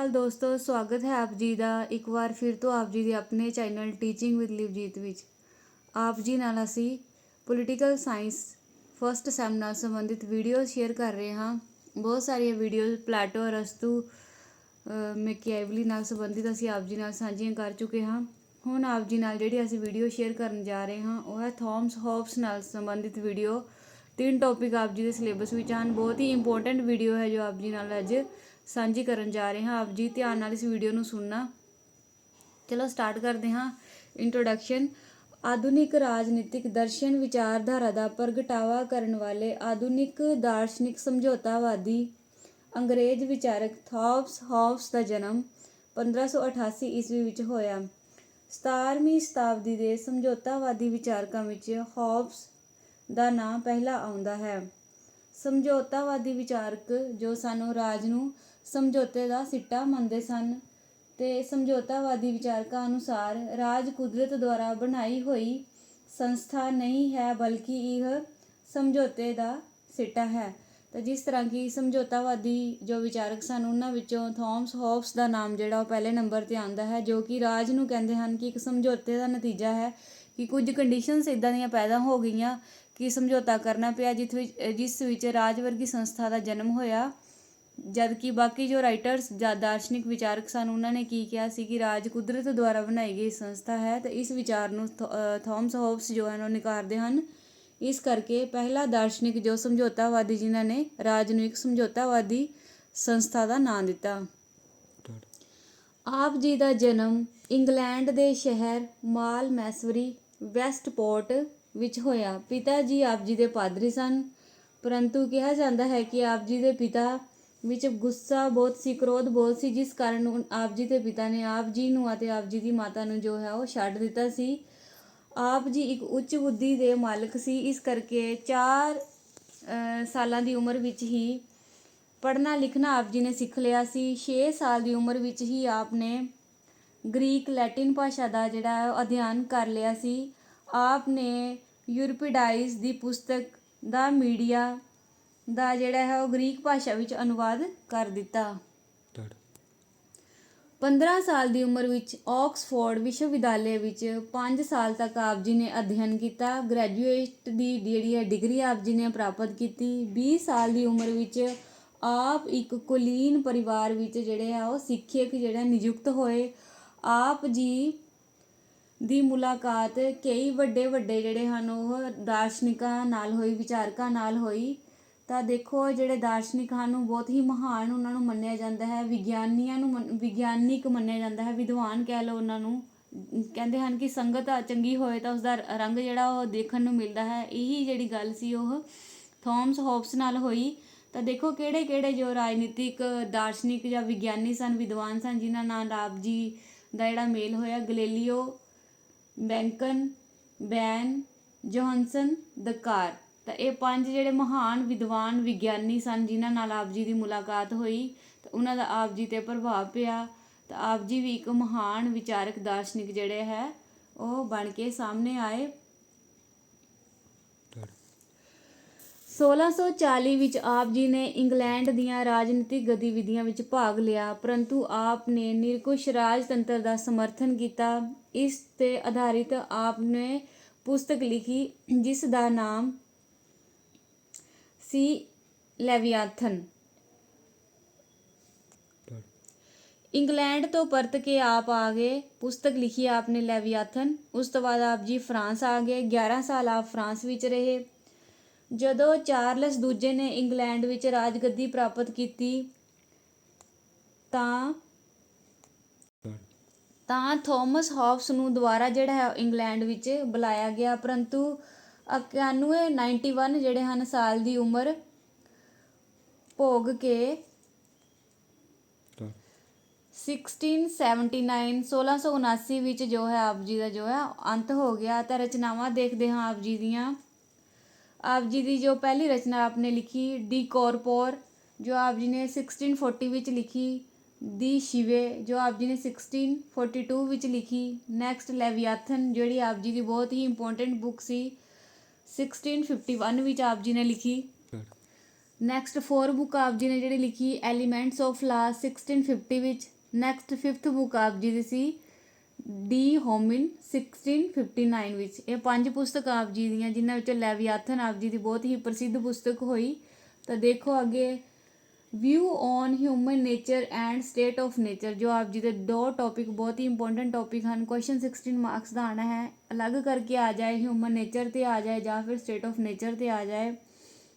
ਅਕਾਲ ਦੋਸਤੋ, ਸਵਾਗਤ ਹੈ ਆਪ ਜੀ ਦਾ ਇੱਕ ਵਾਰ ਫਿਰ ਤੋਂ ਆਪ ਜੀ ਦੇ ਆਪਣੇ ਚੈਨਲ ਟੀਚਿੰਗ ਵਿਦ ਲਿਵਜੀਤ ਵਿੱਚ। ਆਪ ਜੀ ਨਾਲ ਅਸੀਂ ਪੋਲੀਟੀਕਲ ਸਾਇੰਸ ਫਸਟ ਸੈਮ ਨਾਲ ਸੰਬੰਧਿਤ ਵੀਡੀਓ ਸ਼ੇਅਰ ਕਰ ਰਹੇ ਹਾਂ। ਬਹੁਤ ਸਾਰੀਆਂ ਵੀਡੀਓਜ਼ ਪਲੈਟੋ ਅਰਸਤੂ ਮੈਕੀਐਵਲੀ ਨਾਲ ਸੰਬੰਧਿਤ ਅਸੀਂ ਆਪ ਜੀ ਨਾਲ ਸਾਂਝੀਆਂ ਕਰ ਚੁੱਕੇ ਹਾਂ। ਹੁਣ ਆਪ ਜੀ ਨਾਲ ਜਿਹੜੀ ਅਸੀਂ ਵੀਡੀਓ ਸ਼ੇਅਰ ਕਰਨ ਜਾ ਰਹੇ ਹਾਂ, ਉਹ ਹੈ ਥੌਮਸ ਹੋਬਸ ਨਾਲ ਸੰਬੰਧਿਤ ਵੀਡੀਓ ਤਿੰਨ ਟੌਪਿਕ ਆਪ ਜੀ ਦੇ ਸਿਲੇਬਸ ਵਿੱਚ ਹਨ। ਬਹੁਤ ਹੀ ਇੰਪੋਰਟੈਂਟ ਵੀਡੀਓ ਹੈ ਜੋ ਆਪ ਜੀ ਨਾਲ ਅੱਜ ਸਾਂਝੀ ਕਰਨ ਜਾ ਰਹੇ ਹਾਂ। ਆਪ ਜੀ ਧਿਆਨ ਨਾਲ ਇਸ ਵੀਡੀਓ ਨੂੰ ਸੁਣਨਾ। ਚਲੋ ਸਟਾਰਟ ਕਰਦੇ ਹਾਂ। ਇੰਟਰੋਡਕਸ਼ਨ ਆਧੁਨਿਕ ਰਾਜਨੀਤਿਕ ਦਰਸ਼ਨ ਵਿਚਾਰਧਾਰਾ ਦਾ ਪ੍ਰਗਟਾਵਾ ਕਰਨ ਵਾਲੇ ਆਧੁਨਿਕ ਦਾਰਸ਼ਨਿਕ ਸਮਝੌਤਾਵਾਦੀ ਅੰਗਰੇਜ਼ ਵਿਚਾਰਕ ਥਾਮਸ ਹੌਬਸ ਦਾ ਜਨਮ 1588 ਈਸਵੀ ਵਿੱਚ ਹੋਇਆ। 17ਵੀਂ ਸ਼ਤਾਬਦੀ ਦੇ ਸਮਝੌਤਾਵਾਦੀ ਵਿਚਾਰਕਾਂ ਵਿੱਚ ਹੌਬਸ ਦਾ ਨਾਂ ਪਹਿਲਾ ਆਉਂਦਾ ਹੈ। ਸਮਝੌਤਾਵਾਦੀ ਵਿਚਾਰਕ ਜੋ ਸਾਨੂੰ ਰਾਜ ਨੂੰ ਸਮਝੌਤੇ ਦਾ ਸਿੱਟਾ ਮੰਨਦੇ ਸਨ ਤੇ ਸਮਝੌਤਾਵਾਦੀ ਵਿਚਾਰਕਾਂ ਅਨੁਸਾਰ ਰਾਜ ਕੁਦਰਤ ਦੁਆਰਾ ਬਣਾਈ ਹੋਈ ਸੰਸਥਾ ਨਹੀਂ ਹੈ, ਬਲਕਿ ਇਹ ਸਮਝੌਤੇ ਦਾ ਸਿੱਟਾ ਹੈ। ਤਾਂ ਜਿਸ ਤਰ੍ਹਾਂ ਕਿ ਸਮਝੌਤਾਵਾਦੀ ਜੋ ਵਿਚਾਰਕ ਸਨ, ਉਹਨਾਂ ਵਿੱਚੋਂ ਥੌਮਸ ਹੋਬਸ ਦਾ ਨਾਮ ਜਿਹੜਾ ਉਹ ਪਹਿਲੇ ਨੰਬਰ ਤੇ ਆਉਂਦਾ ਹੈ, ਜੋ ਕਿ ਰਾਜ ਨੂੰ ਕਹਿੰਦੇ ਹਨ ਕਿ ਇੱਕ ਸਮਝੌਤੇ ਦਾ ਨਤੀਜਾ ਹੈ ਕਿ ਕੁਝ ਕੰਡੀਸ਼ਨਸ ਇਦਾਂ ਦੀਆਂ ਪੈਦਾ ਹੋ ਗਈਆਂ ਕਿ ਸਮਝੌਤਾ ਕਰਨਾ ਪਿਆ ਜਿਸ ਵਿੱਚ ਜਿਸ ਵਿੱਚ ਰਾਜ ਵਰਗੀ ਸੰਸਥਾ ਦਾ ਜਨਮ ਹੋਇਆ। ਜਦ ਕਿ ਬਾਕੀ ਜੋ ਰਾਈਟਰਸ ਜਾਂ ਦਾਰਸ਼ਨਿਕ ਵਿਚਾਰਕ ਸਨ, ਉਹਨਾਂ ਨੇ ਕੀ ਕਿਹਾ ਸੀ ਕਿ ਰਾਜ ਕੁਦਰਤ ਦੁਆਰਾ ਬਣਾਈ ਗਈ ਸੰਸਥਾ ਹੈ ਤੇ ਇਸ ਵਿਚਾਰ ਨੂੰ ਥੌ- ਅਹ, ਥੌਮਸ ਹੋਬਸ ਜੋ ਹਨ, ਉਹ ਨਕਾਰਦੇ ਹਨ। ਇਸ ਕਰਕੇ ਪਹਿਲਾ ਦਾਰਸ਼ਨਿਕ ਜੋ ਸਮਝੌਤਾਵਾਦੀ ਜਿਨ੍ਹਾਂ ਨੇ ਰਾਜ ਨੂੰ ਇੱਕ ਸਮਝੌਤਾਵਾਦੀ ਸੰਸਥਾ ਦਾ ਨਾਂ ਦਿੱਤਾ। ਆਪ ਜੀ ਦਾ ਜਨਮ ਇੰਗਲੈਂਡ ਦੇ ਸ਼ਹਿਰ ਮਾਲ ਮੈਸਵਰੀ ਵੈਸਟਪੋਰਟ ਵਿੱਚ ਹੋਇਆ। ਪਿਤਾ ਜੀ ਆਪ ਜੀ ਦੇ ਪਾਦਰੀ ਸਨ, ਪਰੰਤੂ ਕਿਹਾ ਜਾਂਦਾ ਹੈ ਕਿ ਆਪ ਜੀ ਦੇ ਪਿਤਾ ਵਿੱਚ ਗੁੱਸਾ ਬਹੁਤ ਸੀ, ਕ੍ਰੋਧ ਬਹੁਤ ਸੀ, ਜਿਸ ਕਾਰਨ ਉਨ- ਆਪ ਜੀ ਦੇ ਪਿਤਾ ਨੇ ਆਪ ਜੀ ਨੂੰ ਅਤੇ ਆਪ ਜੀ ਦੀ ਮਾਤਾ ਨੂੰ ਜੋ ਹੈ ਉਹ ਛੱਡ ਦਿੱਤਾ ਸੀ। ਆਪ ਜੀ ਇੱਕ ਉੱਚ ਬੁੱਧੀ ਦੇ ਮਾਲਕ ਸੀ। ਇਸ ਕਰਕੇ 4 ਸਾਲਾਂ ਦੀ ਉਮਰ ਵਿੱਚ ਹੀ ਪੜ੍ਹਨਾ ਲਿਖਣਾ ਆਪ ਜੀ ਨੇ ਸਿੱਖ ਲਿਆ ਸੀ। 6 ਸਾਲ ਦੀ ਉਮਰ ਵਿੱਚ ਹੀ ਆਪ ਨੇ ਗ੍ਰੀਕ ਲੈਟਿਨ ਭਾਸ਼ਾ ਦਾ ਜਿਹੜਾ ਅਧਿਐਨ ਕਰ ਲਿਆ ਸੀ। ਆਪ ਨੇ ਯੂਰਪੀਡਾਈਜ਼ ਦੀ ਪੁਸਤਕ ਦਾ ਮੀਡੀਆ ਦਾ ਜਿਹੜਾ ਹੈ ਉਹ ਗ੍ਰੀਕ ਭਾਸ਼ਾ ਵਿੱਚ ਅਨੁਵਾਦ ਕਰ ਦਿੱਤਾ। 15 ਸਾਲ ਦੀ ਉਮਰ ਵਿੱਚ ਆਕਸਫੋਰਡ ਵਿਸ਼ਵਵਿਦਿਆਲय ਵਿੱਚ 5 ਸਾਲ ਤੱਕ ਆਪ ਜੀ ਨੇ ਅਧਿਐਨ ਕੀਤਾ। ਗ੍ਰੈਜੂਏਟ ਦੀ ਜਿਹੜੀ ਹੈ ਡਿਗਰੀ ਆਪ ਜੀ ਨੇ ਪ੍ਰਾਪਤ ਕੀਤੀ। 20 ਸਾਲ ਦੀ ਉਮਰ ਵਿੱਚ ਆਪ ਇੱਕ ਕੁਲੀਨ ਪਰਿਵਾਰ ਵਿੱਚ ਜਿਹੜੇ ਆ ਉਹ ਸਿੱਖਿਅਕ ਜਿਹੜਾ ਨਿਯੁਕਤ ਹੋਏ। ਆਪ ਜੀ ਦੀ ਮੁਲਾਕਾਤ ਕਈ ਵੱਡੇ ਵੱਡੇ ਜਿਹੜੇ ਹਨ ਉਹ ਦਾਰਸ਼ਨਿਕਾਂ ਨਾਲ ਹੋਈ ਵਿਚਾਰਕਾਂ ਨਾਲ ਹੋਈ। ਤਾਂ ਦੇਖੋ, ਜਿਹੜੇ ਦਾਰਸ਼ਨਿਕ ਹਨ, ਉਹ ਬਹੁਤ ਹੀ ਮਹਾਨ ਉਹਨਾਂ ਨੂੰ ਮੰਨਿਆ ਜਾਂਦਾ ਹੈ। ਵਿਗਿਆਨੀਆਂ ਨੂੰ ਮੰਨ- ਵਿਗਿਆਨਿਕ ਮੰਨਿਆ ਜਾਂਦਾ ਹੈ। ਵਿਦਵਾਨ ਕਹਿ ਲਓ ਉਹਨਾਂ ਨੂੰ। ਕਹਿੰਦੇ ਹਨ ਕਿ ਸੰਗਤ ਚੰਗੀ ਹੋਏ ਤਾਂ ਉਸ ਦਾ ਰੰਗ ਜਿਹੜਾ ਉਹ ਦੇਖਣ ਨੂੰ ਮਿਲਦਾ ਹੈ। ਇਹੀ ਜਿਹੜੀ ਗੱਲ ਸੀ ਉਹ ਥੌਮਸ ਹੋਬਸ ਨਾਲ ਹੋਈ। ਤਾਂ ਦੇਖੋ ਕਿਹੜੇ ਕਿਹੜੇ ਜੋ ਰਾਜਨੀਤਿਕ ਦਾਰਸ਼ਨਿਕ ਜਾਂ ਵਿਗਿਆਨੀ ਸਨ, ਵਿਦਵਾਨ ਸਨ, ਜਿਨ੍ਹਾਂ ਨਾਲ ਆਪ ਜੀ ਦਾ ਜਿਹੜਾ ਮੇਲ ਹੋਇਆ, ਗਲੇਲੀਓ, ਬੈਂਕਨ, ਬੈਨ ਜੋਹਨਸਨ ਦਕਾਰ। ਤਾਂ ਇਹ ਪੰਜ ਜਿਹੜੇ ਮਹਾਨ ਵਿਦਵਾਨ ਵਿਗਿਆਨੀ ਸਨ, ਜਿਨ੍ਹਾਂ ਨਾਲ ਆਪ ਜੀ ਦੀ ਮੁਲਾਕਾਤ ਹੋਈ, ਤਾਂ ਉਹਨਾਂ ਦਾ ਆਪ ਜੀ ਤੇ ਪ੍ਰਭਾਵ ਪਿਆ। ਤਾਂ ਆਪ ਜੀ ਵੀ ਇੱਕ ਮਹਾਨ ਵਿਚਾਰਕ ਦਾਰਸ਼ਨਿਕ ਜਿਹੜੇ ਹੈ, ਉਹ ਬਣ ਕੇ ਸਾਹਮਣੇ ਆਏ। 1640 ਵਿੱਚ ਆਪ ਜੀ ਨੇ ਇੰਗਲੈਂਡ ਦੀਆਂ ਰਾਜਨੀਤਿਕ ਗਤੀਵਿਧੀਆਂ ਵਿੱਚ ਭਾਗ ਲਿਆ, ਪਰੰਤੂ ਆਪ ਨੇ ਨਿਰਕੁਸ਼ ਰਾਜਤੰਤਰ ਦਾ ਸਮਰਥਨ ਕੀਤਾ। ਇਸ ਤੇ ਆਧਾਰਿਤ ਆਪ ਨੇ ਪੁਸਤਕ ਲਿਖੀ, ਜਿਸ ਦਾ ਨਾਮ ਸੀ ਲੈਵਿਆਥਨ। ਇੰਗਲੈਂਡ ਤੋਂ ਪਰਤ ਕੇ ਆਪ ਆ ਗਏ, ਪੁਸਤਕ ਲਿਖੀ ਆਪਨੇ ਲੈਵਿਆਥਨ। ਉਸ ਤੋਂ ਬਾਅਦ ਆਪ ਜੀ ਫਰਾਂਸ ਆ ਗਏ 11 ਸਾਲ ਆਪ ਫਰਾਂਸ ਵਿੱਚ ਰਹੇ। ਜਦੋਂ ਚਾਰਲਸ ਦੂਜੇ ਨੇ ਇੰਗਲੈਂਡ ਵਿੱਚ ਰਾਜਗੱਦੀ ਪ੍ਰਾਪਤ ਕੀਤੀ, ਤਾਂ ਤਾਂ ਥਾਮਸ ਹੌਬਸ ਨੂੰ ਦੁਬਾਰਾ ਜਿਹੜਾ ਹੈ ਇੰਗਲੈਂਡ ਵਿੱਚ ਬੁਲਾਇਆ ਗਿਆ, ਪਰੰਤੂ 91 91 ਜਿਹੜੇ ਹਨ ਸਾਲ ਦੀ ਉਮਰ ਭੋਗ ਕੇ 1679 1679 ਵਿੱਚ ਜੋ ਹੈ ਆਪ ਜੀ ਦਾ ਜੋ ਹੈ ਅੰਤ ਹੋ ਗਿਆ। ਤਾਂ ਰਚਨਾਵਾਂ ਦੇਖਦੇ ਹਾਂ ਆਪ ਜੀ ਦੀਆਂ। ਆਪ ਜੀ ਦੀ ਜੋ ਪਹਿਲੀ ਰਚਨਾ ਆਪਨੇ ਲਿਖੀ ਡੀ ਕੋਰਪੋਰ ਜੋ ਆਪ ਜੀ ਨੇ 1640 ਵਿੱਚ ਲਿਖੀ ਦੀ ਸ਼ਿਵੇ ਜੋ ਆਪ ਜੀ ਨੇ 1642 ਵਿੱਚ ਲਿਖੀ ਨੈਕਸਟ ਲੈਵਿਆਥਨ ਜਿਹੜੀ ਆਪ ਜੀ ਦੀ ਬਹੁਤ ਹੀ ਇੰਪੋਰਟੈਂਟ ਬੁੱਕ ਸੀ। 1651 ਵਿੱਚ ਆਪ ਜੀ ਨੇ ਲਿਖੀ। ਨੈਕਸਟ 4 ਬੁੱਕ ਆਪ ਜੀ ਨੇ ਜਿਹੜੀ ਲਿਖੀ ਐਲੀਮੈਂਟਸ ਆਫ ਲਾ 1650 ਵਿੱਚ। ਨੈਕਸਟ 5th ਬੁੱਕ ਆਪ ਜੀ ਦੀ ਸੀ ਡੀ ਹੋਮਿਨ 1659 ਵਿੱਚ। ਇਹ ਪੰਜ ਪੁਸਤਕ ਆਪ ਜੀ ਦੀਆਂ ਜਿਨ੍ਹਾਂ ਵਿੱਚੋਂ ਲੈਵਿਆਥਨ ਆਪ ਜੀ ਦੀ ਬਹੁਤ ਹੀ ਪ੍ਰਸਿੱਧ ਪੁਸਤਕ ਹੋਈ। ਤਾਂ ਦੇਖੋ ਅੱਗੇ view on human nature and state of nature ਜੋ ਆਪ ਜੀ ਦੇ ਦੋ ਟੌਪਿਕ ਬਹੁਤ ਹੀ ਇੰਪੋਰਟੈਂਟ ਟੌਪਿਕ ਹਨ ਕੁਐਸਚਨ 16 ਮਾਰਕਸ ਦਾ ਆਣਾ ਹੈ। ਅਲੱਗ ਕਰਕੇ ਆ ਜਾਏ ਹਿਊਮਨ ਨੇਚਰ ਤੇ ਆ ਜਾਏ ਜਾਂ ਫਿਰ ਸਟੇਟ ਆਫ ਨੇਚਰ ਤੇ ਆ ਜਾਏ,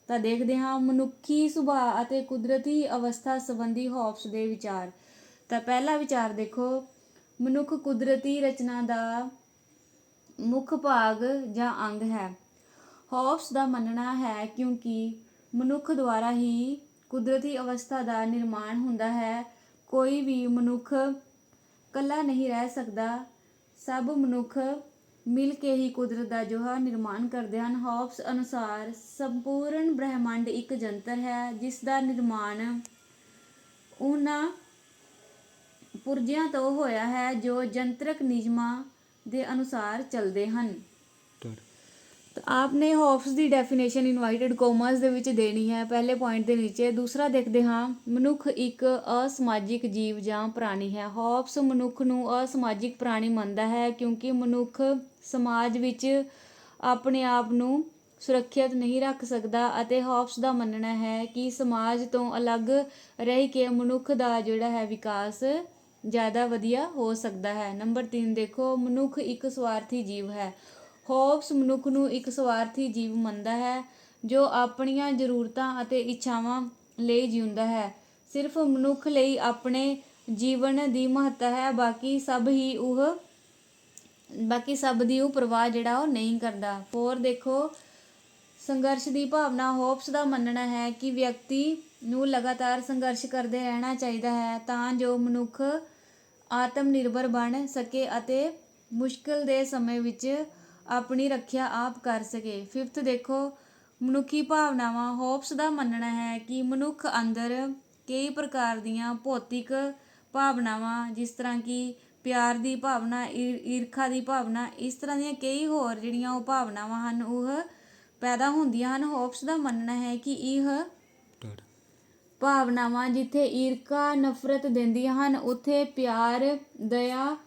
ਤਾਂ ਦੇਖਦੇ ਹਾਂ ਮਨੁੱਖੀ ਸੁਭਾਅ ਅਤੇ ਕੁਦਰਤੀ ਅਵਸਥਾ ਸੰਬੰਧੀ ਹੌਬਸ ਦੇ ਵਿਚਾਰ। ਤਾਂ ਪਹਿਲਾ ਵਿਚਾਰ ਦੇਖੋ, ਮਨੁੱਖ ਕੁਦਰਤੀ ਰਚਨਾ ਦਾ ਮੁੱਖ ਭਾਗ ਜਾਂ ਅੰਗ ਹੈ। ਹੌਬਸ ਦਾ ਮੰਨਣਾ ਹੈ ਕਿਉਂਕਿ ਮਨੁੱਖ ਦੁਆਰਾ ਹੀ ਕੁਦਰਤੀ ਅਵਸਥਾ ਦਾ ਨਿਰਮਾਣ ਹੁੰਦਾ ਹੈ। ਕੋਈ ਵੀ ਮਨੁੱਖ ਇਕੱਲਾ ਨਹੀਂ ਰਹਿ ਸਕਦਾ। ਸਭ ਮਨੁੱਖ ਮਿਲ ਕੇ ਹੀ ਕੁਦਰਤ ਦਾ ਜੋ ਹੈ ਨਿਰਮਾਣ ਕਰਦੇ ਹਨ। ਹੌਬਸ ਅਨੁਸਾਰ ਸੰਪੂਰਨ ਬ੍ਰਹਿਮੰਡ ਇੱਕ ਜੰਤਰ ਹੈ, ਜਿਸ ਦਾ ਨਿਰਮਾਣ ਉਹਨਾਂ ਪੁਰਜਿਆਂ ਤੋਂ ਹੋਇਆ ਹੈ, ਜੋ ਜੰਤਰਕ ਨਿਯਮਾਂ ਦੇ ਅਨੁਸਾਰ ਚੱਲਦੇ ਹਨ। ਤਾਂ ਆਪਨੇ ਹੋਪਸ ਦੀ ਡੈਫੀਨੇਸ਼ਨ ਇਨਵਾਈਟਡ ਕੋਮਰਸ ਦੇ ਵਿੱਚ ਦੇਣੀ ਹੈ, ਪਹਿਲੇ ਪੁਆਇੰਟ ਦੇ ਨੀਚੇ। ਦੂਸਰਾ ਦੇਖਦੇ ਹਾਂ, ਮਨੁੱਖ ਇੱਕ ਅਸਮਾਜਿਕ ਜੀਵ ਜਾਂ ਪ੍ਰਾਣੀ ਹੈ। ਹੋਪਸ ਮਨੁੱਖ ਨੂੰ ਅਸਮਾਜਿਕ ਪ੍ਰਾਣੀ ਮੰਨਦਾ ਹੈ ਕਿਉਂਕਿ ਮਨੁੱਖ ਸਮਾਜ ਵਿੱਚ ਆਪਣੇ ਆਪ ਨੂੰ ਸੁਰੱਖਿਅਤ ਨਹੀਂ ਰੱਖ ਸਕਦਾ ਅਤੇ ਹੌਬਸ ਦਾ ਮੰਨਣਾ ਹੈ ਕਿ ਸਮਾਜ ਤੋਂ ਅਲੱਗ ਰਹਿ ਕੇ ਮਨੁੱਖ ਦਾ ਜਿਹੜਾ ਹੈ ਵਿਕਾਸ ਜ਼ਿਆਦਾ ਵਧੀਆ ਹੋ ਸਕਦਾ ਹੈ। ਨੰਬਰ 3 ਦੇਖੋ, ਮਨੁੱਖ ਇੱਕ ਸਵਾਰਥੀ ਜੀਵ ਹੈ। ਹੌਬਸ ਮਨੁੱਖ ਨੂੰ ਇੱਕ ਸਵਾਰਥੀ ਜੀਵ ਮੰਨਦਾ ਹੈ, ਜੋ ਆਪਣੀਆਂ ਜ਼ਰੂਰਤਾਂ ਅਤੇ ਇੱਛਾਵਾਂ ਲਈ ਜਿਉਂਦਾ ਹੈ। ਸਿਰਫ ਮਨੁੱਖ ਲਈ ਆਪਣੇ ਜੀਵਨ ਦੀ ਮਹੱਤਤਾ ਹੈ, ਬਾਕੀ ਸਭ ਹੀ ਉਹ, ਬਾਕੀ ਸਭ ਦੀ ਉਹ ਪਰਵਾਹ ਜਿਹੜਾ ਉਹ ਨਹੀਂ ਕਰਦਾ। ਹੋਰ ਦੇਖੋ, ਸੰਘਰਸ਼ ਦੀ ਭਾਵਨਾ ਹੋਪਸ ਦਾ ਮੰਨਣਾ ਹੈ ਕਿ ਵਿਅਕਤੀ ਨੂੰ ਲਗਾਤਾਰ ਸੰਘਰਸ਼ ਕਰਦੇ ਰਹਿਣਾ ਚਾਹੀਦਾ ਹੈ, ਤਾਂ ਜੋ ਮਨੁੱਖ ਆਤਮ ਨਿਰਭਰ ਬਣ ਸਕੇ ਅਤੇ ਮੁਸ਼ਕਲ ਦੇ ਸਮੇਂ ਵਿੱਚ ਆਪਣੀ ਰੱਖਿਆ ਆਪ ਕਰ ਸਕੇ। ਫਿਫਥ ਦੇਖੋ, ਮਨੁੱਖੀ ਭਾਵਨਾਵਾਂ ਹੋਪਸ ਦਾ ਮੰਨਣਾ ਹੈ ਕਿ ਮਨੁੱਖ ਅੰਦਰ ਕਈ ਪ੍ਰਕਾਰ ਦੀਆਂ ਭੌਤਿਕ ਭਾਵਨਾਵਾਂ, ਜਿਸ ਤਰ੍ਹਾਂ ਕਿ ਪਿਆਰ ਦੀ ਭਾਵਨਾ ਈਰ- ਈਰਖਾ ਦੀ ਭਾਵਨਾ, ਇਸ ਤਰ੍ਹਾਂ ਦੀਆਂ ਕਈ ਹੋਰ ਜਿਹੜੀਆਂ ਉਹ ਭਾਵਨਾਵਾਂ ਹਨ, ਉਹ ਪੈਦਾ ਹੁੰਦੀਆਂ ਹਨ। ਹੋਪਸ ਦਾ ਮੰਨਣਾ ਹੈ ਕਿ ਇਹ ਭਾਵਨਾਵਾਂ ਜਿੱਥੇ ਈਰਖਾ, ਨਫ਼ਰਤ ਦਿੰਦੀਆਂ ਹਨ, ਉੱਥੇ ਪਿਆਰ, ਦਇਆ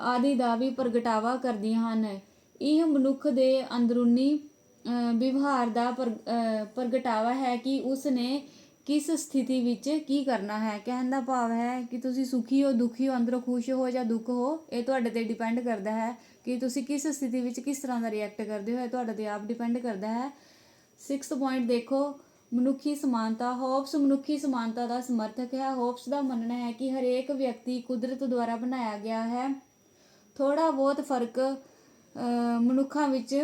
ਆਦਿ ਦਾ ਵੀ ਪ੍ਰਗਟਾਵਾ ਕਰਦੀਆਂ ਹਨ। ਇਹ ਮਨੁੱਖ ਦੇ ਅੰਦਰੂਨੀ ਵਿਵਹਾਰ ਦਾ ਪਰ- ਪ੍ਰਗਟਾਵਾ ਹੈ ਕਿ ਉਸ ਨੇ ਕਿਸ ਸਥਿਤੀ ਵਿੱਚ ਕੀ ਕਰਨਾ ਹੈ। ਕਹਿਣ ਦਾ ਭਾਵ ਹੈ ਕਿ ਤੁਸੀਂ ਸੁਖੀ ਹੋ, ਦੁਖੀ ਹੋ, ਅੰਦਰੋਂ ਖੁਸ਼ ਹੋ ਜਾਂ ਦੁੱਖ ਹੋ, ਇਹ ਤੁਹਾਡੇ ਤੇ ਡਿਪੈਂਡ ਕਰਦਾ ਹੈ ਕਿ ਤੁਸੀਂ ਕਿਸ ਸਥਿਤੀ ਵਿੱਚ ਕਿਸ ਤਰ੍ਹਾਂ ਦਾ ਰਿਐਕਟ ਕਰਦੇ ਹੋ, ਇਹ ਤੁਹਾਡੇ ਤੇ ਆਪ ਡਿਪੈਂਡ ਕਰਦਾ ਹੈ। 6th ਪੁਆਇੰਟ ਦੇਖੋ, ਮਨੁੱਖੀ ਸਮਾਨਤਾ ਹੋਪਸ ਮਨੁੱਖੀ ਸਮਾਨਤਾ ਦਾ ਸਮਰਥਕ ਹੈ। ਹੋਪਸ ਦਾ ਮੰਨਣਾ ਹੈ ਕਿ ਹਰੇਕ ਵਿਅਕਤੀ ਕੁਦਰਤ ਦੁਆਰਾ ਬਣਾਇਆ ਗਿਆ ਹੈ। ਥੋੜਾ ਬਹੁਤ ਫ਼ਰਕ ਮਨੁੱਖਾਂ ਵਿੱਚ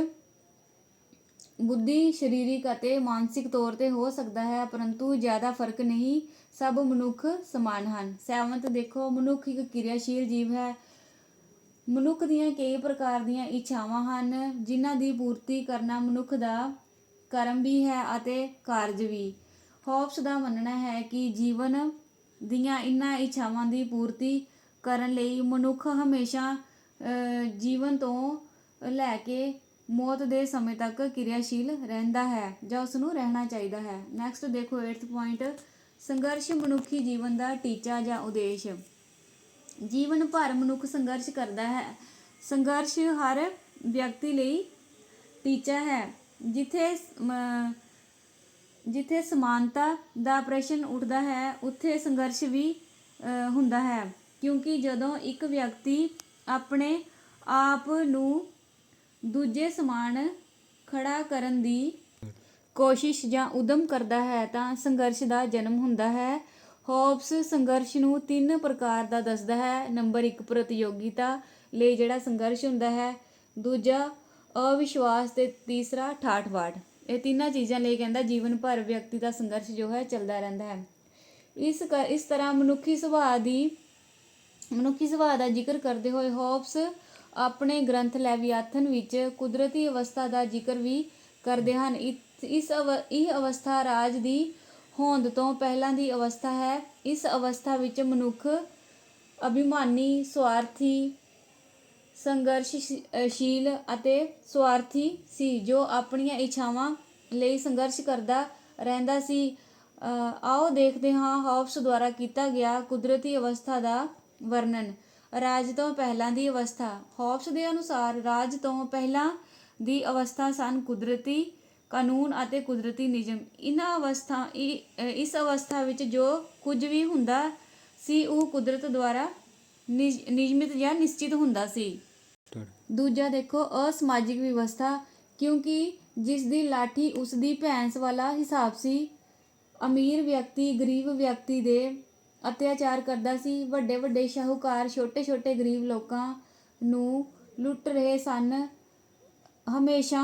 ਬੁੱਧੀ, ਸਰੀਰਿਕ ਅਤੇ ਮਾਨਸਿਕ ਤੌਰ ਤੇ ਹੋ ਸਕਦਾ ਹੈ, ਪਰੰਤੂ ਜ਼ਿਆਦਾ ਫ਼ਰਕ ਨਹੀਂ, ਸਭ ਮਨੁੱਖ ਸਮਾਨ ਹਨ। ਸੈਵਨਥ ਦੇਖੋ, ਮਨੁੱਖ ਇੱਕ ਕਿਰਿਆਸ਼ੀਲ ਜੀਵ ਹੈ। ਮਨੁੱਖ ਦੀਆਂ ਕਈ ਪ੍ਰਕਾਰ ਦੀਆਂ ਇੱਛਾਵਾਂ ਹਨ, ਜਿਨ੍ਹਾਂ ਦੀ ਪੂਰਤੀ ਕਰਨਾ ਮਨੁੱਖ ਦਾ ਕਰਮ ਵੀ ਹੈ ਅਤੇ ਕਾਰਜ ਵੀ। ਹੋਪਸ ਦਾ ਮੰਨਣਾ ਹੈ ਕਿ ਜੀਵਨ ਦੀਆਂ ਇਨ੍ਹਾਂ ਇੱਛਾਵਾਂ ਦੀ ਪੂਰਤੀ ਕਰਨ ਲਈ ਮਨੁੱਖ ਹਮੇਸ਼ਾ ਜੀਵਨ ਤੋਂ ਲੈ ਕੇ ਮੌਤ ਦੇ ਸਮੇਂ ਤੱਕ ਕਿਰਿਆਸ਼ੀਲ ਰਹਿੰਦਾ ਹੈ ਜਾਂ ਉਸ ਨੂੰ ਰਹਿਣਾ ਚਾਹੀਦਾ ਹੈ। ਨੈਕਸਟ ਦੇਖੋ 8th ਪੁਆਇੰਟ ਸੰਘਰਸ਼ ਮਨੁੱਖੀ ਜੀਵਨ ਦਾ ਟੀਚਾ ਜਾਂ ਉਦੇਸ਼। ਜੀਵਨ ਭਰ ਮਨੁੱਖ ਸੰਘਰਸ਼ ਕਰਦਾ ਹੈ। ਸੰਘਰਸ਼ ਹਰ ਵਿਅਕਤੀ ਲਈ ਟੀਚਾ ਹੈ, ਜਿੱਥੇ ਜਿੱਥੇ ਸਮਾਨਤਾ ਦਾ ਪ੍ਰਸ਼ਨ ਉੱਠਦਾ ਹੈ, ਉੱਥੇ ਸੰਘਰਸ਼ ਵੀ ਹੁੰਦਾ ਹੈ। ਕਿਉਂਕਿ ਜਦੋਂ ਇੱਕ ਵਿਅਕਤੀ ਆਪਣੇ ਆਪ ਨੂੰ ਦੂਜੇ ਸਮਾਨ ਖੜਾ ਕਰਨ ਦੀ ਕੋਸ਼ਿਸ਼ ਜਾਂ ਉਦਮ ਕਰਦਾ ਹੈ ਤਾਂ ਸੰਘਰਸ਼ ਦਾ ਜਨਮ ਹੁੰਦਾ ਹੈ। ਹੋਪਸ ਸੰਘਰਸ਼ ਨੂੰ ਤਿੰਨ ਪ੍ਰਕਾਰ ਦਾ ਦੱਸਦਾ ਹੈ। ਨੰਬਰ 1 ਪ੍ਰਤੀਯੋਗਿਤਾ ਲਈ ਜਿਹੜਾ ਸੰਘਰਸ਼ ਹੁੰਦਾ ਹੈ। ਦੂਜਾ, ਅਵਿਸ਼ਵਾਸ ਤੇ ਤੀਸਰਾ ਠਾਠਵਾੜ ਇਹ ਤਿੰਨਾਂ ਚੀਜ਼ਾਂ ਲਈ ਕਹਿੰਦਾ ਜੀਵਨ ਭਰ ਵਿਅਕਤੀ ਦਾ ਸੰਘਰਸ਼ ਜੋ ਹੈ ਚੱਲਦਾ ਰਹਿੰਦਾ ਹੈ। ਇਸ ਕ- ਇਸ ਤਰ੍ਹਾਂ ਮਨੁੱਖੀ ਸੁਭਾਅ ਦੀ, ਮਨੁੱਖੀ ਸੁਭਾਅ ਦਾ ਜ਼ਿਕਰ ਕਰਦੇ ਹੋਏ ਹੋਬਸ ਆਪਣੇ ਗ੍ਰੰਥ ਲੈਵਿਆਥਨ ਵਿੱਚ ਕੁਦਰਤੀ ਅਵਸਥਾ ਦਾ ਜ਼ਿਕਰ ਵੀ ਕਰਦੇ ਹਨ। ਇ- ਇਸ ਅਵ- ਇਹ ਅਵਸਥਾ ਰਾਜ ਦੀ ਹੋਂਦ ਤੋਂ ਪਹਿਲਾਂ ਦੀ ਅਵਸਥਾ ਹੈ। ਇਸ ਅਵਸਥਾ ਵਿੱਚ ਮਨੁੱਖ ਅਭਿਮਾਨੀ, ਸਵਾਰਥੀ ਸੰਘਰਸ਼ਸ਼ੀਲ ਅਤੇ ਸਵਾਰਥੀ ਸੀ, ਜੋ ਆਪਣੀਆਂ ਇੱਛਾਵਾਂ ਲਈ ਸੰਘਰਸ਼ ਕਰਦਾ ਰਹਿੰਦਾ ਸੀ। ਆਓ ਦੇਖਦੇ ਹਾਂ ਹੌਬਸ ਦੁਆਰਾ ਕੀਤਾ ਗਿਆ ਕੁਦਰਤੀ ਅਵਸਥਾ ਦਾ ਵਰਣਨ। ਰਾਜ ਤੋਂ ਪਹਿਲਾਂ ਦੀ ਅਵਸਥਾ। ਹੌਬਸ ਦੇ ਅਨੁਸਾਰ ਰਾਜ ਤੋਂ ਪਹਿਲਾਂ ਦੀ ਅਵਸਥਾ ਸਨ ਕੁਦਰਤੀ, ਕਾਨੂੰਨ ਅਤੇ ਕੁਦਰਤੀ ਨਿਯਮ। ਇਹਨਾਂ ਅਵਸਥਾ, ਇ- ਇਸ ਅਵਸਥਾ ਵਿੱਚ ਜੋ ਕੁਝ ਵੀ ਹੁੰਦਾ ਸੀ, ਉਹ ਕੁਦਰਤ ਦੁਆਰਾ ਨਿਜ- ਨਿਯਮਿਤ ਜਾਂ ਨਿਸ਼ਚਿਤ ਹੁੰਦਾ ਸੀ। ਦੂਜਾ ਦੇਖੋ, ਅਸਮਾਜਿਕ ਵਿਵਸਥਾ, ਕਿਉਂਕਿ ਜਿਸ ਦੀ ਲਾਠੀ ਉਸ ਦੀ ਭੈਂਸ ਵਾਲਾ ਹਿਸਾਬ ਸੀ। ਅਮੀਰ ਵਿਅਕਤੀ, ਗਰੀਬ ਵਿਅਕਤੀ ਦੇ ਅਤਿਆਚਾਰ ਕਰਦਾ ਸੀ। ਵੱਡੇ ਵੱਡੇ ਸ਼ਾਹੂਕਾਰ ਛੋਟੇ ਛੋਟੇ ਗਰੀਬ ਲੋਕਾਂ ਨੂੰ ਲੁੱਟ ਰਹੇ ਸਨ। ਹਮੇਸ਼ਾ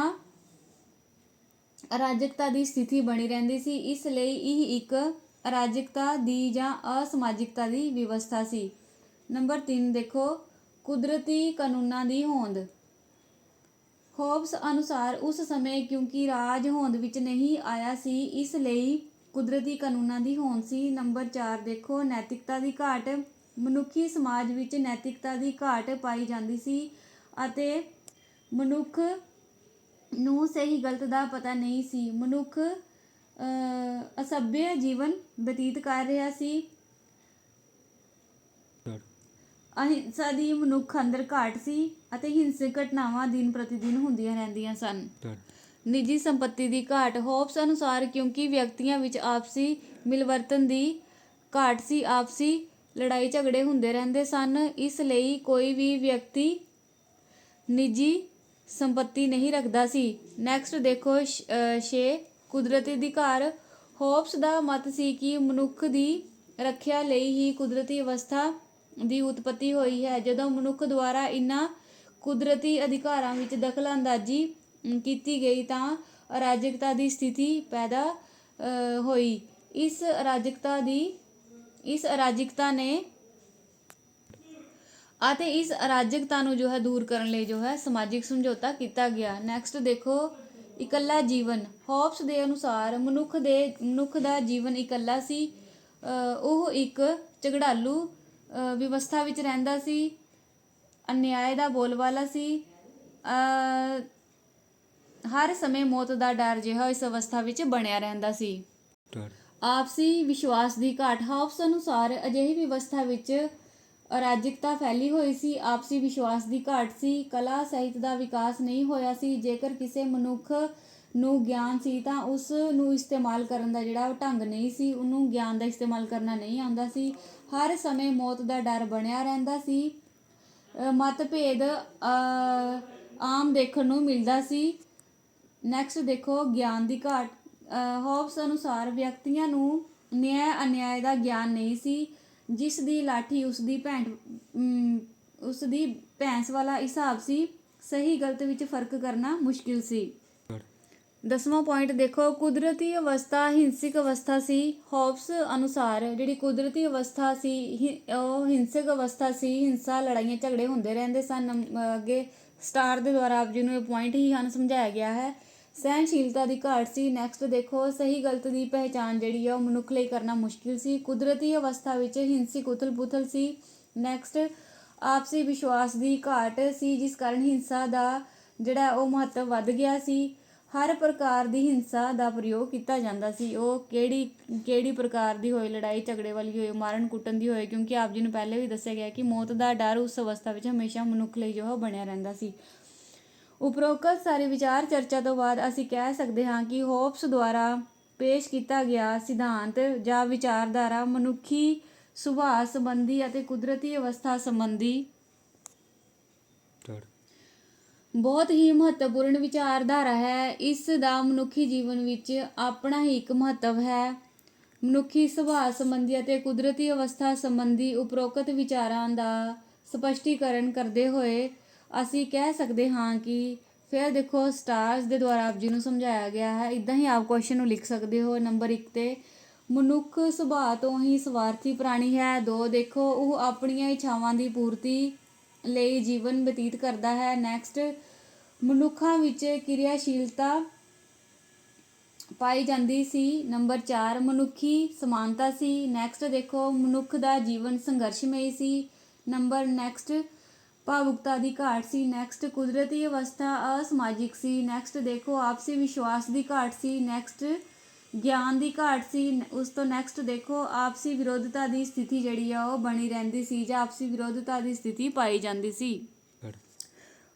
ਅਰਾਜਕਤਾ ਦੀ ਸਥਿਤੀ ਬਣੀ ਰਹਿੰਦੀ ਸੀ। ਇਸ ਲਈ ਇਹ ਇੱਕ ਅਰਾਜਕਤਾ ਦੀ ਜਾਂ ਅਸਮਾਜਿਕਤਾ ਦੀ ਵਿਵਸਥਾ ਸੀ। ਨੰਬਰ 3 ਦੇਖੋ, ਕੁਦਰਤੀ ਕਾਨੂੰਨਾਂ ਦੀ ਹੋਂਦ। ਹੋਬਸ ਅਨੁਸਾਰ ਉਸ ਸਮੇਂ ਕਿਉਂਕਿ ਰਾਜ ਹੋਂਦ ਵਿੱਚ ਨਹੀਂ ਆਇਆ ਸੀ, ਇਸ ਲਈ ਕੁਦਰਤੀ ਕਾਨੂੰਨਾਂ ਦੀ ਹੋਂਦ ਸੀ। ਨੰਬਰ 4 ਦੇਖੋ ਨੈਤਿਕਤਾ ਦੀ ਘਾਟ। ਮਨੁੱਖੀ ਸਮਾਜ ਵਿੱਚ ਨੈਤਿਕਤਾ ਦੀ ਘਾਟ ਪਾਈ ਜਾਂਦੀ ਸੀ ਅਤੇ ਮਨੁੱਖ ਨੂੰ ਸਹੀ ਗਲਤ ਦਾ ਪਤਾ ਨਹੀਂ ਸੀ। ਮਨੁੱਖ ਅ, ਜੀਵਨ ਬਤੀਤ ਕਰ ਰਿਹਾ ਸੀ। ਅਹਿੰਸਾ ਦੀ ਮਨੁੱਖ ਅੰਦਰ ਘਾਟ ਸੀ ਅਤੇ ਹਿੰਸਕ ਘਟਨਾਵਾਂ ਦਿਨ ਪ੍ਰਤੀ ਦਿਨ ਹੁੰਦੀਆਂ ਰਹਿੰਦੀਆਂ ਸਨ। ਨਿੱਜੀ ਸੰਪਤੀ ਦੀ ਘਾਟ ਹੋਬਸ ਅਨੁਸਾਰ ਕਿਉਂਕਿ ਵਿਅਕਤੀਆਂ ਵਿੱਚ ਆਪਸੀ ਮਿਲਵਰਤਨ ਦੀ ਘਾਟ ਸੀ ਆਪਸੀ ਲੜਾਈ ਝਗੜੇ ਹੁੰਦੇ ਰਹਿੰਦੇ ਸਨ। ਇਸ ਲਈ ਕੋਈ ਵੀ ਵਿਅਕਤੀ ਨਿੱਜੀ ਸੰਪਤੀ ਨਹੀਂ ਰੱਖਦਾ ਸੀ। ਨੈਕਸਟ ਦੇਖੋ 6 ਕੁਦਰਤੀ ਅਧਿਕਾਰ। ਹੋਬਸ ਦਾ ਮਤ ਸੀ ਕਿ ਮਨੁੱਖ ਦੀ ਰੱਖਿਆ ਲਈ ਹੀ ਕੁਦਰਤੀ ਅਵਸਥਾ ਦੀ ਉਤਪਤੀ ਹੋਈ ਹੈ। ਜਦੋਂ ਮਨੁੱਖ ਦੁਆਰਾ ਇਨ੍ਹਾਂ ਕੁਦਰਤੀ ਅਧਿਕਾਰਾਂ ਵਿੱਚ ਦਖਲਅੰਦਾਜ਼ੀ ਅਮ, ਕੀਤੀ ਗਈ ਤਾਂ ਅਰਾਜਕਤਾ ਦੀ ਸਥਿਤੀ ਪੈਦਾ ਹੋਈ। ਇਸ ਅਰਾਜਕਤਾ ਦੀ, ਇਸ ਅਰਾਜਕਤਾ ਨੇ ਅਤੇ ਇਸ ਅਰਾਜਕਤਾ ਨੂੰ ਜੋ ਹੈ ਦੂਰ ਕਰਨ ਲਈ ਜੋ ਹੈ ਸਮਾਜਿਕ ਸਮਝੌਤਾ ਕੀਤਾ ਗਿਆ। ਨੈਕਸਟ ਦੇਖੋ, ਇਕੱਲਾ ਜੀਵਨ। ਹੋਬਸ ਦੇ ਅਨੁਸਾਰ ਮਨੁੱਖ ਦੇ, ਮਨੁੱਖ ਦਾ ਜੀਵਨ ਇਕੱਲਾ ਸੀ। ਉਹ ਇੱਕ ਝਗੜਾਲੂ ਵਿਵਸਥਾ ਵਿੱਚ ਰਹਿੰਦਾ ਸੀ। ਅਨਿਆਏ ਦਾ ਬੋਲਬਾਲਾ ਸੀ। ਹਰ ਸਮੇਂ ਮੌਤ ਦਾ ਡਰ ਜਿਹਾ ਇਸ ਅਵਸਥਾ ਵਿੱਚ ਬਣਿਆ ਰਹਿੰਦਾ ਸੀ। ਆਪਸੀ ਵਿਸ਼ਵਾਸ ਦੀ ਘਾਟ ਹਾਊਸ ਅਨੁਸਾਰ ਅਜਿਹੀ ਵਿਵਸਥਾ ਵਿੱਚ ਅਰਾਜਕਤਾ ਫੈਲੀ ਹੋਈ ਸੀ। ਆਪਸੀ ਵਿਸ਼ਵਾਸ ਦੀ ਘਾਟ ਸੀ। ਕਲਾ ਸਾਹਿਤ ਦਾ ਵਿਕਾਸ ਨਹੀਂ ਹੋਇਆ ਸੀ। ਜੇਕਰ ਕਿਸੇ ਮਨੁੱਖ ਨੂੰ ਗਿਆਨ ਸੀ ਤਾਂ ਉਸ ਨੂੰ ਇਸਤੇਮਾਲ ਕਰਨ ਦਾ ਜਿਹੜਾ ਢੰਗ ਨਹੀਂ ਸੀ, ਉਹਨੂੰ ਗਿਆਨ ਦਾ ਇਸਤੇਮਾਲ ਕਰਨਾ ਨਹੀਂ ਆਉਂਦਾ ਸੀ। ਹਰ ਸਮੇਂ ਮੌਤ ਦਾ ਡਰ ਬਣਿਆ ਰਹਿੰਦਾ ਸੀ। ਮਤਭੇਦ ਆਮ ਦੇਖਣ ਨੂੰ ਮਿਲਦਾ ਸੀ। ਨੈਕਸਟ ਦੇਖੋ ਗਿਆਨ ਦੀ ਘਾਟ। ਅ, ਅਨੁਸਾਰ ਵਿਅਕਤੀਆਂ ਨੂੰ ਨਿਆਂ ਅਨਿਆਏ ਦਾ ਗਿਆਨ ਨਹੀਂ ਸੀ ਜਿਸ ਦੀ ਲਾਠੀ ਉਸ ਦੀ ਭੈਣ ਅਮ, ਉਸ ਦੀ ਭੈਂਸ ਵਾਲਾ ਹਿਸਾਬ ਸੀ ਸਹੀ ਗਲਤ ਵਿੱਚ ਫ਼ਰਕ ਕਰਨਾ ਮੁਸ਼ਕਿਲ ਸੀ। ਦਸਵਾਂ ਪੁਆਇੰਟ ਦੇਖੋ ਕੁਦਰਤੀ ਅਵਸਥਾ ਹਿੰਸਕ ਅਵਸਥਾ ਸੀ। ਹੋਬਸ ਅਨੁਸਾਰ ਜਿਹੜੀ ਕੁਦਰਤੀ ਅਵਸਥਾ ਸੀ ਹਿ- ਉਹ ਹਿੰਸਕ ਅਵਸਥਾ ਸੀ। ਹਿੰਸਾ ਲੜਾਈਆਂ ਝਗੜੇ ਹੁੰਦੇ ਰਹਿੰਦੇ ਸਨ। ਨੰਬ- ਅੱਗੇ ਸਟਾਰ ਦੇ ਦੁਆਰਾ ਆਪ ਜੀ ਨੂੰ ਇਹ ਪੁਆਇੰਟ ਹੀ ਹਨ ਸਮਝਾਇਆ ਗਿਆ ਹੈ। ਸਹਿਣਸ਼ੀਲਤਾ ਦੀ ਘਾਟ ਸੀ। ਨੈਕਸਟ ਦੇਖੋ, ਸਹੀ ਗਲਤ ਦੀ ਪਹਿਚਾਣ ਜਿਹੜੀ ਆ, ਉਹ ਮਨੁੱਖ ਲਈ ਕਰਨਾ ਮੁਸ਼ਕਿਲ ਸੀ। ਕੁਦਰਤੀ ਅਵਸਥਾ ਵਿੱਚ ਹਿੰਸਕ ਉਥਲ-ਪੁਥਲ ਸੀ। ਨੈਕਸਟ ਆਪਸੀ ਵਿਸ਼ਵਾਸ ਦੀ ਘਾਟ ਸੀ, ਜਿਸ ਕਾਰਨ ਹਿੰਸਾ ਦਾ ਜਿਹੜਾ ਉਹ ਮਹੱਤਵ ਵੱਧ ਗਿਆ ਸੀ। ਹਰ ਪ੍ਰਕਾਰ ਦੀ ਹਿੰਸਾ ਦਾ ਪ੍ਰਯੋਗ ਕੀਤਾ ਜਾਂਦਾ ਸੀ। ਉਹ ਕਿਹੜੀ ਕਿਹੜੀ ਪ੍ਰਕਾਰ ਦੀ ਹੋਏ ਲੜਾਈ, ਝਗੜੇ ਵਾਲੀ ਹੋਏ ਮਾਰਨ ਕੁੱਟਣ ਦੀ ਹੋਏ ਕਿਉਂਕਿ ਆਪ ਜੀ ਨੂੰ ਪਹਿਲੇ ਵੀ ਦੱਸਿਆ ਗਿਆ ਕਿ ਮੌਤ ਦਾ ਡਰ ਉਸ ਅਵਸਥਾ ਵਿੱਚ ਹਮੇਸ਼ਾ ਮਨੁੱਖ ਲਈ ਜੋ ਬਣਿਆ ਰਹਿੰਦਾ ਸੀ। ਉਪਰੋਕਤ ਸਾਰੇ ਵਿਚਾਰ ਚਰਚਾ ਤੋਂ ਬਾਅਦ ਅਸੀਂ ਕਹਿ ਸਕਦੇ ਹਾਂ ਕਿ ਹੋਬਸ ਦੁਆਰਾ ਪੇਸ਼ ਕੀਤਾ ਗਿਆ ਸਿਧਾਂਤ ਜਾਂ ਵਿਚਾਰਧਾਰਾ ਮਨੁੱਖੀ ਸੁਭਾਅ ਸੰਬੰਧੀ ਅਤੇ ਕੁਦਰਤੀ ਅਵਸਥਾ ਸੰਬੰਧੀ ਬਹੁਤ ਹੀ ਮਹੱਤਵਪੂਰਨ ਵਿਚਾਰਧਾਰਾ ਹੈ। ਇਸ ਦਾ ਮਨੁੱਖੀ ਜੀਵਨ ਵਿੱਚ ਆਪਣਾ ਹੀ ਇੱਕ ਮਹੱਤਵ ਹੈ। ਮਨੁੱਖੀ ਸੁਭਾਅ ਸੰਬੰਧੀ ਅਤੇ ਕੁਦਰਤੀ ਅਵਸਥਾ ਸੰਬੰਧੀ ਉਪਰੋਕਤ ਵਿਚਾਰਾਂ ਦਾ ਸਪਸ਼ਟੀਕਰਨ ਕਰਦੇ ਹੋਏ ਅਸੀਂ ਕਹਿ ਸਕਦੇ ਹਾਂ ਕਿ ਫਿਰ ਦੇਖੋ ਸਟਾਰਸ ਦੇ ਦੁਆਰਾ ਆਪ ਜੀ ਨੂੰ ਸਮਝਾਇਆ ਗਿਆ ਹੈ। ਇਦਾਂ ਹੀ ਆਪ ਕੁਐਸਚਨ ਨੂੰ ਲਿਖ ਸਕਦੇ ਹੋ। ਨੰਬਰ 1 ਤੇ, ਮਨੁੱਖ ਸੁਭਾਅ ਤੋਂ ਹੀ ਸਵਾਰਥੀ ਪ੍ਰਾਣੀ ਹੈ। ਦੋ, ਦੇਖੋ ਉਹ ਆਪਣੀਆਂ ਇੱਛਾਵਾਂ ਦੀ ਪੂਰਤੀ ਲਈ ਜੀਵਨ ਬਤੀਤ ਕਰਦਾ ਹੈ। ਨੈਕਸਟ ਮਨੁੱਖਾਂ ਵਿੱਚ ਕਿਰਿਆਸ਼ੀਲਤਾ ਪਾਈ ਜਾਂਦੀ ਸੀ। ਨੰਬਰ 4 ਮਨੁੱਖੀ ਸਮਾਨਤਾ ਸੀ। ਨੈਕਸਟ ਦੇਖੋ ਮਨੁੱਖ ਦਾ ਜੀਵਨ ਸੰਘਰਸ਼ਮਈ ਸੀ। ਨੰਬਰ ਨੈਕਸਟ ਭਾਵੁਕਤਾ ਦੀ ਘਾਟ ਸੀ ਨੈਕਸਟ ਕੁਦਰਤੀ ਅਵਸਥਾ ਅਸਮਾਜਿਕ ਸੀ ਨੈਕਸਟ ਦੇਖੋ ਆਪਸੀ ਵਿਸ਼ਵਾਸ ਦੀ ਘਾਟ ਸੀ ਨੈਕਸਟ ਗਿਆਨ ਦੀ ਘਾਟ ਸੀ ਉਸ ਤੋਂ ਨੈਕਸਟ ਦੇਖੋ ਆਪਸੀ ਵਿਰੋਧਤਾ ਦੀ ਸਥਿਤੀ ਜਿਹੜੀ ਆ ਉਹ ਬਣੀ ਰਹਿੰਦੀ ਸੀ ਜਾਂ ਆਪਸੀ ਵਿਰੋਧਤਾ ਦੀ ਸਥਿਤੀ ਪਾਈ ਜਾਂਦੀ ਸੀ।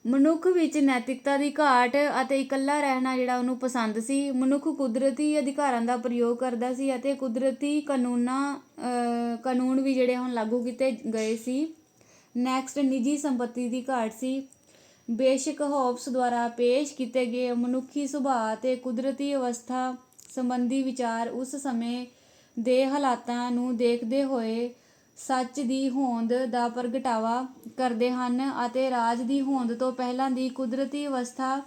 ਮਨੁੱਖ ਵਿੱਚ ਨੈਤਿਕਤਾ ਦੀ ਘਾਟ ਅਤੇ ਇਕੱਲਾ ਰਹਿਣਾ ਜਿਹੜਾ ਉਹਨੂੰ ਪਸੰਦ ਸੀ ਮਨੁੱਖ ਕੁਦਰਤੀ ਅਧਿਕਾਰਾਂ ਦਾ ਪ੍ਰਯੋਗ ਕਰਦਾ ਸੀ ਅਤੇ ਕੁਦਰਤੀ ਕਾਨੂੰਨਾਂ ਕਾਨੂੰਨ ਵੀ ਜਿਹੜੇ ਹੁਣ ਲਾਗੂ ਕੀਤੇ ਗਏ ਸੀ। ਨੈਕਸਟ ਨਿੱਜੀ ਸੰਪਤੀ ਦੀ ਘਾਟ ਸੀ। ਬੇਸ਼ੱਕ ਹੋਬਸ ਦੁਆਰਾ ਪੇਸ਼ ਕੀਤੇ ਗਏ ਮਨੁੱਖੀ ਸੁਭਾਅ ਤੇ ਕੁਦਰਤੀ ਅਵਸਥਾ ਸੰਬੰਧੀ ਵਿਚਾਰ ਉਸ ਸਮੇਂ ਦੇ ਹਾਲਾਤਾਂ ਨੂੰ ਦੇਖਦੇ ਹੋਏ ਸੱਚ ਦੀ ਹੋਂਦ ਦਾ ਪ੍ਰਗਟਾਵਾ ਕਰਦੇ ਹਨ ਅਤੇ ਰਾਜ ਦੀ ਹੋਂਦ ਤੋਂ ਪਹਿਲਾਂ ਦੀ ਕੁਦਰਤੀ ਅਵਸਥਾ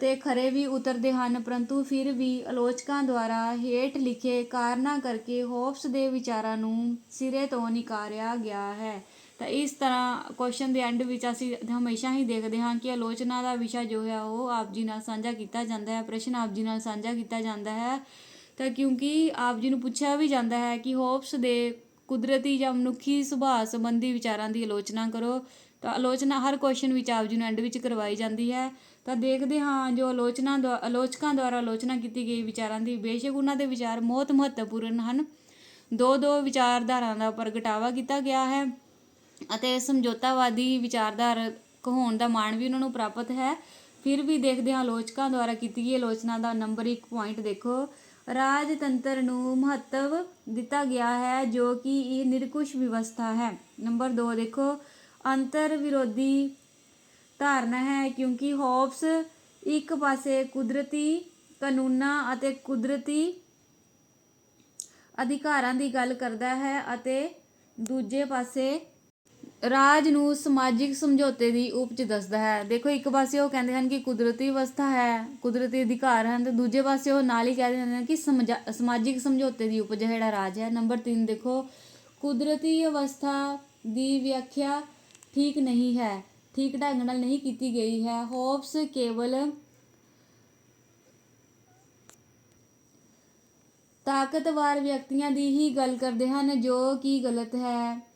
ਤੇ ਖਰੇ ਵੀ ਉਤਰਦੇ ਹਨ, ਪਰੰਤੂ ਫਿਰ ਵੀ ਆਲੋਚਕਾਂ ਦੁਆਰਾ ਹੇਠ ਲਿਖੇ ਕਾਰਨਾਂ ਕਰਕੇ ਹੋਬਸ ਦੇ ਵਿਚਾਰਾਂ ਨੂੰ ਸਿਰੇ ਤੋਂ ਨਿਕਾਰਿਆ ਗਿਆ ਹੈ। ਤਾਂ ਇਸ ਤਰ੍ਹਾਂ ਕੁਐਸਚਨ ਦੇ ਐਂਡ ਵਿੱਚ ਅਸੀਂ ਹਮੇਸ਼ਾ ਹੀ ਦੇਖਦੇ ਹਾਂ ਕਿ ਆਲੋਚਨਾ ਦਾ ਵਿਸ਼ਾ ਜੋ ਹੈ ਉਹ ਆਪ ਜੀ ਨਾਲ ਸਾਂਝਾ ਕੀਤਾ ਜਾਂਦਾ ਹੈ, ਪ੍ਰਸ਼ਨ ਆਪ ਜੀ ਨਾਲ ਸਾਂਝਾ ਕੀਤਾ ਜਾਂਦਾ ਹੈ। ਤਾਂ ਕਿਉਂਕਿ ਆਪ ਜੀ ਨੂੰ ਪੁੱਛਿਆ ਵੀ ਜਾਂਦਾ ਹੈ ਕਿ ਹੋਪਸ ਦੇ ਕੁਦਰਤੀ ਜਾਂ ਮਨੁੱਖੀ ਸੁਭਾਅ ਸੰਬੰਧੀ ਵਿਚਾਰਾਂ ਦੀ ਆਲੋਚਨਾ ਕਰੋ। ਤਾਂ ਆਲੋਚਨਾ ਹਰ ਕੁਐਸਚਨ ਵਿੱਚ ਆਪ ਜੀ ਨੂੰ ਐਂਡ ਵਿੱਚ ਕਰਵਾਈ ਜਾਂਦੀ ਹੈ। ਤਾਂ ਦੇਖਦੇ ਹਾਂ ਜੋ ਆਲੋਚਨਾ ਦੁਆ- ਆਲੋਚਕਾਂ ਦੁਆਰਾ ਆਲੋਚਨਾ ਕੀਤੀ ਗਈ ਵਿਚਾਰਾਂ ਦੀ, ਬੇਸ਼ੱਕ ਉਹਨਾਂ ਦੇ ਵਿਚਾਰ ਬਹੁਤ ਮਹੱਤਵਪੂਰਨ ਹਨ। ਦੋ ਦੋ ਵਿਚਾਰਧਾਰਾ ਦਾ ਪ੍ਰਗਟਾਵਾ ਕੀਤਾ ਗਿਆ ਹੈ ਅਤੇ ਸਮਝੌਤਾਵਾਦੀ ਵਿਚਾਰਧਾਰ ਕਹਾਉਣ ਦਾ ਮਾਣ ਵੀ ਉਹਨਾਂ ਨੂੰ ਪ੍ਰਾਪਤ ਹੈ। ਫਿਰ ਵੀ ਦੇਖਦੇ ਹਾਂ ਆਲੋਚਕਾਂ ਦੁਆਰਾ ਕੀਤੀ ਗਈ ਆਲੋਚਨਾ ਦਾ ਨੰਬਰ 1 ਪੁਆਇੰਟ ਦੇਖੋ। ਰਾਜਤੰਤਰ ਨੂੰ ਮਹੱਤਵ ਦਿੱਤਾ ਗਿਆ ਹੈ ਜੋ ਕਿ ਇਹ ਨਿਰਕੁਸ਼ ਵਿਵਸਥਾ ਹੈ। ਨੰਬਰ 2 ਦੇਖੋ, ਅੰਤਰ ਵਿਰੋਧੀ ਧਾਰਨਾ ਹੈ ਕਿਉਂਕਿ ਹੋਬਸ ਇੱਕ ਪਾਸੇ ਕੁਦਰਤੀ ਕਾਨੂੰਨਾਂ ਅਤੇ ਕੁਦਰਤੀ ਅਧਿਕਾਰਾਂ ਦੀ ਗੱਲ ਕਰਦਾ ਹੈ ਅਤੇ ਦੂਜੇ ਪਾਸੇ ਰਾਜ ਨੂੰ ਸਮਾਜਿਕ ਸਮਝੌਤੇ ਦੀ ਉਪਜ ਦੱਸਦਾ ਹੈ। ਦੇਖੋ, ਇੱਕ ਪਾਸੇ ਉਹ ਕਹਿੰਦੇ ਹਨ ਕਿ ਕੁਦਰਤੀ ਅਵਸਥਾ ਹੈ, ਕੁਦਰਤੀ ਅਧਿਕਾਰ ਹਨ, ਤੇ ਦੂਜੇ ਪਾਸੇ ਉਹ ਨਾਲ ਹੀ ਕਹਿ ਦਿੰਦੇ ਹਨ ਕਿ ਸਮਝਾ- ਸਮਾਜਿਕ ਸਮਝੌਤੇ ਦੀ ਉਪਜ ਜਿਹੜਾ ਰਾਜ ਹੈ। ਨੰਬਰ 3 ਦੇਖੋ, ਕੁਦਰਤੀ ਅਵਸਥਾ ਦੀ ਵਿਆਖਿਆ ਠੀਕ ਨਹੀਂ ਹੈ। ਠੀਕ ਢੰਗ ਨਾਲ ਨਹੀਂ ਕੀਤੀ ਗਈ ਹੈ। ਹੋਪਸ ਕੇਵਲ ਤਾਕਤਵਰ ਵਿਅਕਤੀਆਂ ਦੀ ਹੀ ਗੱਲ ਕਰਦੇ ਹਨ, ਜੋ ਕਿ ਗਲਤ ਹੈ।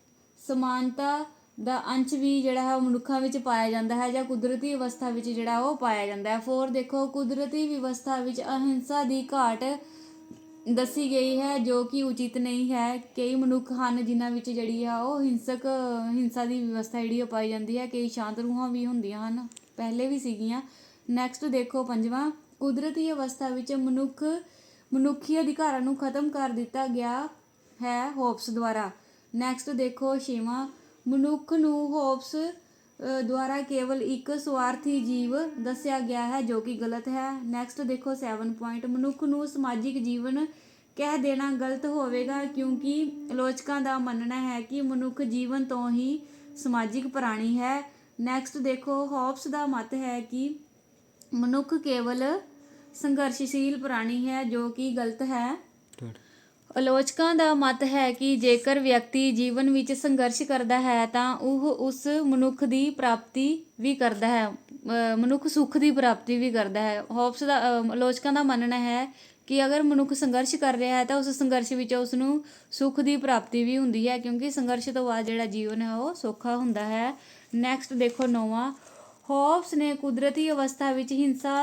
ਸਮਾਨਤਾ ਦਾ ਅੰਸ਼ ਵੀ ਜਿਹੜਾ ਹੈ ਉਹ ਮਨੁੱਖਾਂ ਵਿੱਚ ਪਾਇਆ ਜਾਂਦਾ ਹੈ ਜਾਂ ਕੁਦਰਤੀ ਅਵਸਥਾ ਵਿੱਚ ਜਿਹੜਾ ਉਹ ਪਾਇਆ ਜਾਂਦਾ ਹੈ। ਫੋਰ ਦੇਖੋ, ਕੁਦਰਤੀ ਵਿਵਸਥਾ ਵਿੱਚ ਅਹਿੰਸਾ ਦੀ ਘਾਟ ਦੱਸੀ ਗਈ ਹੈ, ਜੋ ਕਿ ਉਚਿਤ ਨਹੀਂ ਹੈ। ਕਈ ਮਨੁੱਖ ਹਨ ਜਿਨ੍ਹਾਂ ਵਿੱਚ ਜਿਹੜੀ ਆ, ਉਹ ਹਿੰਸਕ, ਹਿੰਸਾ ਦੀ ਵਿਵਸਥਾ ਜਿਹੜੀ ਉਹ ਪਾਈ ਜਾਂਦੀ ਹੈ। ਕਈ ਸ਼ਾਂਤ ਰੂਹਾਂ ਵੀ ਹੁੰਦੀਆਂ ਹਨ। ਪਹਿਲੇ ਵੀ ਸੀਗੀਆਂ। ਨੈਕਸਟ ਦੇਖੋ ਪੰਜਵਾਂ। ਕੁਦਰਤੀ ਅਵਸਥਾ ਵਿੱਚ ਮਨੁੱਖ, ਮਨੁੱਖੀ ਅਧਿਕਾਰਾਂ ਨੂੰ ਖਤਮ ਕਰ ਦਿੱਤਾ ਗਿਆ ਹੈ ਹੋਪਸ ਦੁਆਰਾ। ਨੈਕਸਟ ਦੇਖੋ ਛੇਵਾਂ। ਮਨੁੱਖ ਨੂੰ ਹੋਪਸ ਦੁਆਰਾ ਕੇਵਲ ਇੱਕ ਸਵਾਰਥੀ ਜੀਵ ਦੱਸਿਆ ਗਿਆ ਹੈ ਜੋ ਕਿ ਗਲਤ ਹੈ। ਨੈਕਸਟ ਦੇਖੋ 7 ਪੁਆਇੰਟ ਮਨੁੱਖ ਨੂੰ ਸਮਾਜਿਕ ਜੀਵਨ ਕਹਿ ਦੇਣਾ ਗਲਤ ਹੋਵੇਗਾ ਕਿਉਂਕਿ ਆਲੋਚਕਾਂ ਦਾ ਮੰਨਣਾ ਹੈ ਕਿ ਮਨੁੱਖ ਜੀਵਨ ਤੋਂ ਹੀ ਸਮਾਜਿਕ ਪ੍ਰਾਣੀ ਹੈ। ਨੈਕਸਟ ਦੇਖੋ ਹੋਬਸ ਦਾ ਮਤ ਹੈ ਕਿ ਮਨੁੱਖ ਕੇਵਲ ਸੰਘਰਸ਼ਸ਼ੀਲ ਪ੍ਰਾਣੀ ਹੈ ਜੋ ਕਿ ਗਲਤ ਹੈ। ਆਲੋਚਕਾਂ ਦਾ ਮਤ ਹੈ ਕਿ ਜੇਕਰ ਵਿਅਕਤੀ ਜੀਵਨ ਵਿੱਚ ਸੰਘਰਸ਼ ਕਰਦਾ ਹੈ ਤਾਂ ਉਹ ਉਸ ਮਨੁੱਖ ਦੀ ਪ੍ਰਾਪਤੀ ਵੀ ਕਰਦਾ ਹੈ ਮਨੁੱਖ ਸੁੱਖ ਦੀ ਪ੍ਰਾਪਤੀ ਵੀ ਕਰਦਾ ਹੈ। ਹੋਪਸ ਦਾ ਆਲੋਚਕਾਂ ਦਾ ਮੰਨਣਾ ਹੈ ਕਿ ਅਗਰ ਮਨੁੱਖ ਸੰਘਰਸ਼ ਕਰ ਰਿਹਾ ਹੈ ਤਾਂ ਉਸ ਸੰਘਰਸ਼ ਵਿੱਚ ਉਸ ਨੂੰ ਸੁੱਖ ਦੀ ਪ੍ਰਾਪਤੀ ਵੀ ਹੁੰਦੀ ਹੈ, ਕਿਉਂਕਿ ਸੰਘਰਸ਼ ਤੋਂ ਬਾਅਦ ਜਿਹੜਾ ਜੀਵਨ ਹੈ ਉਹ ਸੌਖਾ ਹੁੰਦਾ ਹੈ। ਨੈਕਸਟ ਦੇਖੋ ਨੌਵਾਂ। ਹੋਬਸ ਨੇ ਕੁਦਰਤੀ ਅਵਸਥਾ ਵਿੱਚ ਹਿੰਸਾ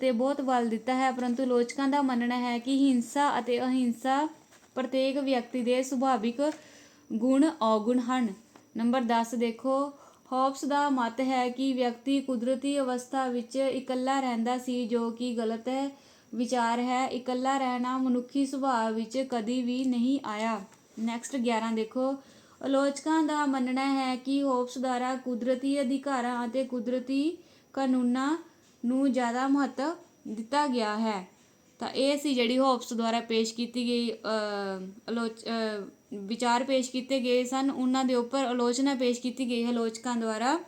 ਤੇ ਬਹੁਤ ਬਲ ਦਿੱਤਾ ਹੈ, ਪਰੰਤੂ ਆਲੋਚਕਾਂ ਦਾ ਮੰਨਣਾ ਹੈ ਕਿ ਹਿੰਸਾ ਅਤੇ ਅਹਿੰਸਾ ਪ੍ਰਤੇਕ ਵਿਅਕਤੀ ਦੇ ਸੁਭਾਵਿਕ ਗੁਣ ਔਗੁਣ ਹਨ। ਨੰਬਰ 10 ਦੇਖੋ, ਹੋਬਸ ਦਾ ਮਤ ਹੈ ਕਿ ਵਿਅਕਤੀ ਕੁਦਰਤੀ ਅਵਸਥਾ ਵਿੱਚ ਇਕੱਲਾ ਰਹਿੰਦਾ ਸੀ, ਜੋ ਕਿ ਗਲਤ ਹੈ ਵਿਚਾਰ ਹੈ। ਇਕੱਲਾ ਰਹਿਣਾ ਮਨੁੱਖੀ ਸੁਭਾਅ ਵਿੱਚ ਕਦੀ ਵੀ ਨਹੀਂ ਆਇਆ। ਨੈਕਸਟ 11 ਦੇਖੋ, ਆਲੋਚਕਾਂ ਦਾ ਮੰਨਣਾ ਹੈ ਕਿ ਹੋਪਸ ਦੁਆਰਾ ਕੁਦਰਤੀ ਅਧਿਕਾਰਾਂ ਅਤੇ ਕੁਦਰਤੀ ਕਾਨੂੰਨਾਂ ਨੂੰ ਜ਼ਿਆਦਾ ਮਹੱਤਵ ਦਿੱਤਾ ਗਿਆ ਹੈ। ਤਾਂ ਇਹ ਸੀ ਜਿਹੜੀ ਹੋਪਸ ਦੁਆਰਾ ਪੇਸ਼ ਕੀਤੀ ਗਈ ਆਲੋਚ ਵਿਚਾਰ ਪੇਸ਼ ਕੀਤੇ ਗਏ ਸਨ। ਉਹਨਾਂ ਦੇ ਉੱਪਰ ਆਲੋਚਨਾ ਪੇਸ਼ ਕੀਤੀ ਗਈ ਹੈ ਆਲੋਚਕਾਂ ਦੁਆਰਾ।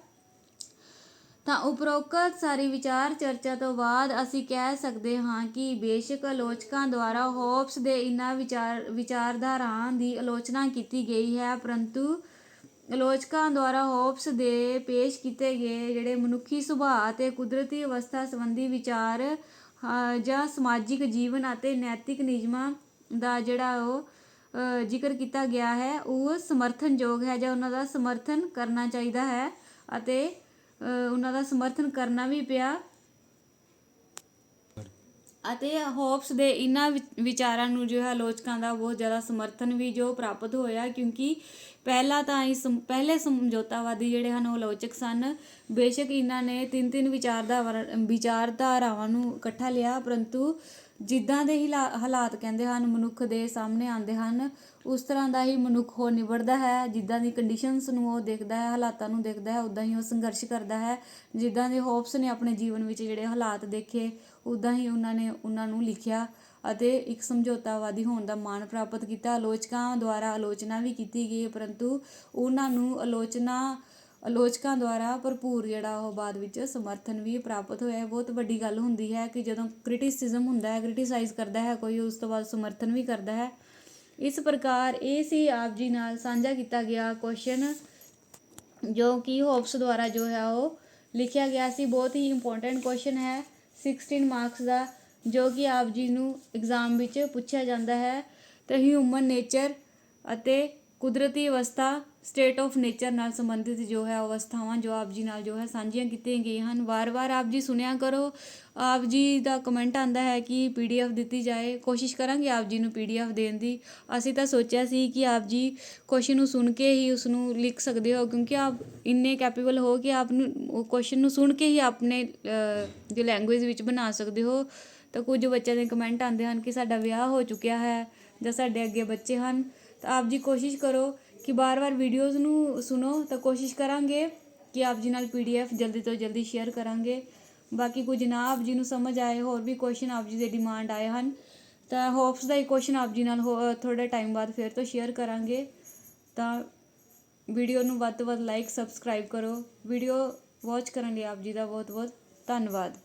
ਤਾਂ ਉਪਰੋਕਤ ਸਾਰੀ ਵਿਚਾਰ ਚਰਚਾ ਤੋਂ ਬਾਅਦ ਅਸੀਂ ਕਹਿ ਸਕਦੇ ਹਾਂ ਕਿ ਬੇਸ਼ੱਕ ਆਲੋਚਕਾਂ ਦੁਆਰਾ ਹੋਪਸ ਦੇ ਇਨ੍ਹਾਂ ਵਿਚਾਰ ਵਿਚਾਰਧਾਰਾਂ ਦੀ ਆਲੋਚਨਾ ਕੀਤੀ ਗਈ ਹੈ, ਪਰੰਤੂ ਆਲੋਚਕਾਂ ਦੁਆਰਾ ਹੋਪਸ ਦੇ ਪੇਸ਼ ਕੀਤੇ ਗਏ ਜਿਹੜੇ ਮਨੁੱਖੀ ਸੁਭਾਅ ਅਤੇ ਕੁਦਰਤੀ ਅਵਸਥਾ ਸੰਬੰਧੀ ਵਿਚਾਰ ਜਾਂ ਸਮਾਜਿਕ ਜੀਵਨ ਅਤੇ ਨੈਤਿਕ ਨਿਯਮਾਂ ਦਾ ਜਿਹੜਾ ਉਹ ਜ਼ਿਕਰ ਕੀਤਾ ਗਿਆ ਹੈ, ਉਹ ਸਮਰਥਨਯੋਗ ਹੈ ਜਾਂ ਉਹਨਾਂ ਦਾ ਸਮਰਥਨ ਕਰਨਾ ਚਾਹੀਦਾ ਹੈ ਅਤੇ ਉਹਨਾਂ ਦਾ ਸਮਰਥਨ ਕਰਨਾ ਵੀ ਪਿਆ। ਅਤੇ ਹੋਪਸ ਦੇ ਇਹਨਾਂ ਵਿਚ- ਵਿਚਾਰਾਂ ਨੂੰ ਜੋ ਹੈ ਆਲੋਚਕਾਂ ਦਾ ਬਹੁਤ ਜ਼ਿਆਦਾ ਸਮਰਥਨ ਵੀ ਜੋ ਪ੍ਰਾਪਤ ਹੋਇਆ, ਕਿਉਂਕਿ ਪਹਿਲਾਂ ਤਾਂ ਇਸ ਪਹਿਲੇ ਸਮਝੌਤਾਵਾਦੀ ਜਿਹੜੇ ਹਨ ਉਹ ਆਲੋਚਕ ਸਨ। ਬੇਸ਼ੱਕ ਇਹਨਾਂ ਨੇ ਤਿੰਨ ਤਿੰਨ ਵਿਚਾਰਦਾ ਵਿਚਾਰਧਾਰਾਵਾਂ ਨੂੰ ਇਕੱਠਾ ਲਿਆ, ਪਰੰਤੂ ਜਿੱਦਾਂ ਦੇ ਹਿਲਾ- ਹਾਲਾਤ ਕਹਿੰਦੇ ਹਨ, ਮਨੁੱਖ ਦੇ ਸਾਹਮਣੇ ਆਉਂਦੇ ਹਨ, ਉਸ ਤਰ੍ਹਾਂ ਦਾ ਹੀ ਮਨੁੱਖ ਹੋ ਨਿਬੜਦਾ ਹੈ। ਜਿੱਦਾਂ ਦੀ ਕੰਡੀਸ਼ਨਸ ਨੂੰ ਉਹ ਦੇਖਦਾ ਹੈ, ਹਾਲਾਤਾਂ ਨੂੰ ਦੇਖਦਾ ਹੈ ਉਦਾਂ ਹੀ ਉਹ ਸੰਘਰਸ਼ ਕਰਦਾ ਹੈ। ਜਿੱਦਾਂ ਦੇ ਹੋਪਸ ਨੇ ਆਪਣੇ ਜੀਵਨ ਵਿੱਚ ਜਿਹੜੇ ਹਾਲਾਤ ਦੇਖੇ ਉਦਾਂ ਹੀ ਉਹਨਾਂ ਨੇ ਉਹਨਾਂ ਨੂੰ ਲਿਖਿਆ ਅਤੇ ਇੱਕ ਸਮਝੌਤਾਵਾਦੀ ਹੋਣ ਦਾ ਮਾਣ ਪ੍ਰਾਪਤ ਕੀਤਾ। ਆਲੋਚਕਾਂ ਦੁਆਰਾ ਆਲੋਚਨਾ ਵੀ ਕੀਤੀ ਗਈ ਪਰੰਤੂ ਉਹਨਾਂ ਨੂੰ ਆਲੋਚਨਾ, ਆਲੋਚਕਾਂ ਦੁਆਰਾ ਭਰਪੂਰ ਜਿਹੜਾ ਉਹ ਬਾਅਦ ਵਿੱਚ ਸਮਰਥਨ ਵੀ ਪ੍ਰਾਪਤ ਹੋਇਆ ਇਹ ਬਹੁਤ ਵੱਡੀ ਗੱਲ ਹੁੰਦੀ ਹੈ ਕਿ ਜਦੋਂ ਕ੍ਰਿਟਿਸਿਜ਼ਮ ਹੁੰਦਾ ਹੈ, ਕ੍ਰਿਟਿਸਾਈਜ਼ ਕਰਦਾ ਹੈ, ਕੋਈ ਉਸ ਤੋਂ ਬਾਅਦ ਸਮਰਥਨ ਵੀ ਕਰਦਾ ਹੈ। ਇਸ ਪ੍ਰਕਾਰ ਇਹ ਸੀ ਆਪ ਜੀ ਨਾਲ ਸਾਂਝਾ ਕੀਤਾ ਗਿਆ ਕੁਐਸਚਨ ਜੋ ਕਿ ਹੋਪਸ ਦੁਆਰਾ ਜੋ ਹੈ ਉਹ ਲਿਖਿਆ ਗਿਆ ਸੀ। ਬਹੁਤ ਹੀ ਇੰਪੋਰਟੈਂਟ ਕੁਐਸਚਨ ਹੈ। 16 ਮਾਰਕਸ ਦਾ, ਜੋ ਕਿ ਆਪ ਜੀ ਨੂੰ ਐਗਜ਼ਾਮ ਵਿੱਚ ਪੁੱਛਿਆ ਜਾਂਦਾ ਹੈ। ਤੇ ਹਿਊਮਨ ਨੇਚਰ ਅਤੇ ਕੁਦਰਤੀ ਅਵਸਥਾ ਸਟੇਟ ਆਫ ਨੇਚਰ ਨਾਲ ਸੰਬੰਧਿਤ ਜੋ ਹੈ ਅਵਸਥਾਵਾਂ ਜੋ ਆਪ ਜੀ ਨਾਲ ਜੋ ਹੈ ਸਾਂਝੀਆਂ ਕੀਤੀਆਂ ਗਈਆਂ ਹਨ। ਵਾਰ-ਵਾਰ ਆਪ ਜੀ ਸੁਣਿਆ ਕਰੋ। ਆਪ ਜੀ ਦਾ ਕਮੈਂਟ ਆਂਦਾ ਹੈ ਕਿ ਪੀਡੀਐਫ ਦਿੱਤੀ ਜਾਏ। ਕੋਸ਼ਿਸ਼ ਕਰਾਂਗੇ ਆਪ ਜੀ ਨੂੰ ਪੀਡੀਐਫ ਦੇਣ ਦੀ। ਅਸੀਂ ਤਾਂ ਸੋਚਿਆ ਸੀ ਕਿ ਆਪ ਜੀ ਕੁਐਸਚਨ ਨੂੰ ਸੁਣ ਕੇ ਹੀ ਉਸ ਨੂੰ ਲਿਖ ਸਕਦੇ ਹੋ ਕਿਉਂਕਿ ਆਪ ਇੰਨੇ ਕੈਪੇਬਲ ਹੋ ਕਿ ਆਪ ਨੂੰ ਉਹ ਕੁਐਸਚਨ ਨੂੰ ਸੁਣ ਕੇ ਹੀ ਆਪਣੇ ਅ, ਜੋ ਲੈਂਗੁਏਜ ਵਿੱਚ ਬਣਾ ਸਕਦੇ ਹੋ। ਤਾਂ ਕੁਝ ਬੱਚਿਆਂ ਦੇ ਕਮੈਂਟ ਆਉਂਦੇ ਹਨ ਕਿ ਸਾਡਾ ਵਿਆਹ ਹੋ ਚੁੱਕਿਆ ਹੈ ਜਾਂ ਸਾਡੇ ਅੱਗੇ ਬੱਚੇ ਹਨ। ਤਾਂ ਆਪ ਜੀ ਕੋਸ਼ਿਸ਼ ਕਰੋ ਕਿ ਬਾਰ-ਬਾਰ ਵੀਡੀਓਜ਼ ਨੂੰ ਸੁਣੋ ਤਾਂ ਕੋਸ਼ਿਸ਼ ਕਰਾਂਗੇ ਕਿ ਆਪ ਜੀ ਨਾਲ ਪੀਡੀਐਫ ਜਲਦੀ ਤੋਂ ਜਲਦੀ ਸ਼ੇਅਰ ਕਰਾਂਗੇ। ਬਾਕੀ ਕੁਝ ਨਾ ਆਪ ਜੀ ਨੂੰ ਸਮਝ ਆਏ, ਹੋਰ ਵੀ ਕੁਐਸਚਨ ਆਪ ਜੀ ਦੇ ਡਿਮਾਂਡ ਆਏ ਹਨ, ਤਾਂ ਹੋਪਸ ਦਾ ਇੱਕ ਕੁਐਸਚਨ ਆਪ ਜੀ ਨਾਲ ਥੋੜੇ ਟਾਈਮ ਬਾਅਦ ਫਿਰ ਤੋਂ ਸ਼ੇਅਰ ਕਰਾਂਗੇ। ਤਾਂ ਵੀਡੀਓ ਨੂੰ ਵੱਧ ਤੋਂ ਵੱਧ ਲਾਈਕ ਸਬਸਕ੍ਰਾਈਬ ਕਰੋ। ਵੀਡੀਓ ਵਾਚ ਕਰਨ ਲਈ ਆਪ ਜੀ ਦਾ ਬਹੁਤ ਬਹੁਤ ਧੰਨਵਾਦ।